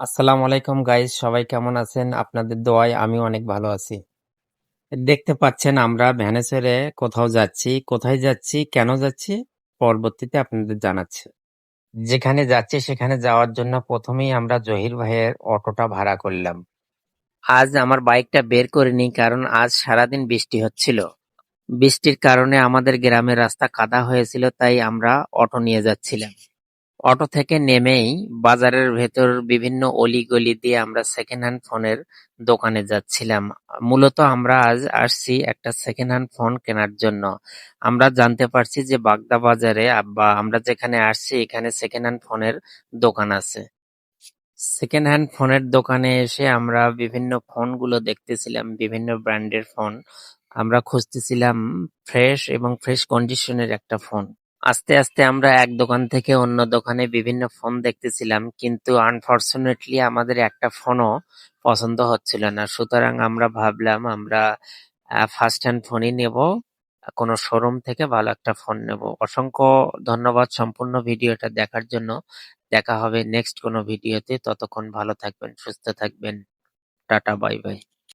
আসসালামু আলাইকুম গাইজ সবাই কেমন আছেন? আপনাদের দোয়ায় আমি অনেক ভালো আছি। দেখতে পাচ্ছেন আমরা ভ্যানে চড়ে কোথাও যাচ্ছি, কোথায় যাচ্ছি, কেন যাচ্ছি, পরবর্তীতে আপনাদের জানাচ্ছি। যেখানে যাচ্ছি, সেখানে যাওয়ার জন্য প্রথমেই আমরা জহির ভাইয়ের অটোটা ভাড়া করলাম। আজ আমার বাইকটা বের করিনি কারণ আজ সারাদিন বৃষ্টি হচ্ছিল। বৃষ্টির কারণে আমাদের গ্রামের রাস্তা কাদা হয়েছিল, তাই আমরা অটো নিয়ে যাচ্ছিলাম। অটো থেকে নেমেই বাজারের ভেতর বিভিন্ন অলি-গলি দিয়ে আমরা সেকেন্ড হ্যান্ড ফোনের দোকানে যাচ্ছিলাম। মূলত আমরা আজ আসছি একটা সেকেন্ড হ্যান্ড ফোন কেনার জন্য। আমরা জানতে পারছি যে বাগদা বাজারে বা আমরা যেখানে আসছি এখানে সেকেন্ড হ্যান্ড ফোনের দোকান আছে। সেকেন্ড হ্যান্ড ফোনের দোকানে এসে আমরা বিভিন্ন ফোনগুলো দেখতেছিলাম, বিভিন্ন ব্র্যান্ডের ফোন। আমরা খুঁজতেছিলাম ফ্রেশ এবং ফ্রেশ কন্ডিশনের একটা ফোন। আস্তে আস্তে আমরা এক দোকান থেকে অন্য দোকানে বিভিন্ন ফোন দেখতেছিলাম, কিন্তু আনফরচুনেটলি আমাদের একটা ফোনও পছন্দ হচ্ছিল না। সুতরাং আমরা ভাবলাম, আমরা ফার্স্ট হ্যান্ড ফোনই নেব, কোনো শোরুম থেকে ভালো একটা ফোন নেব। অসংখ্য ধন্যবাদ সম্পূর্ণ ভিডিওটা দেখার জন্য। দেখা হবে নেক্সট কোনো ভিডিওতে। ততক্ষণ ভালো থাকবেন, সুস্থ থাকবেন। Tata bye bye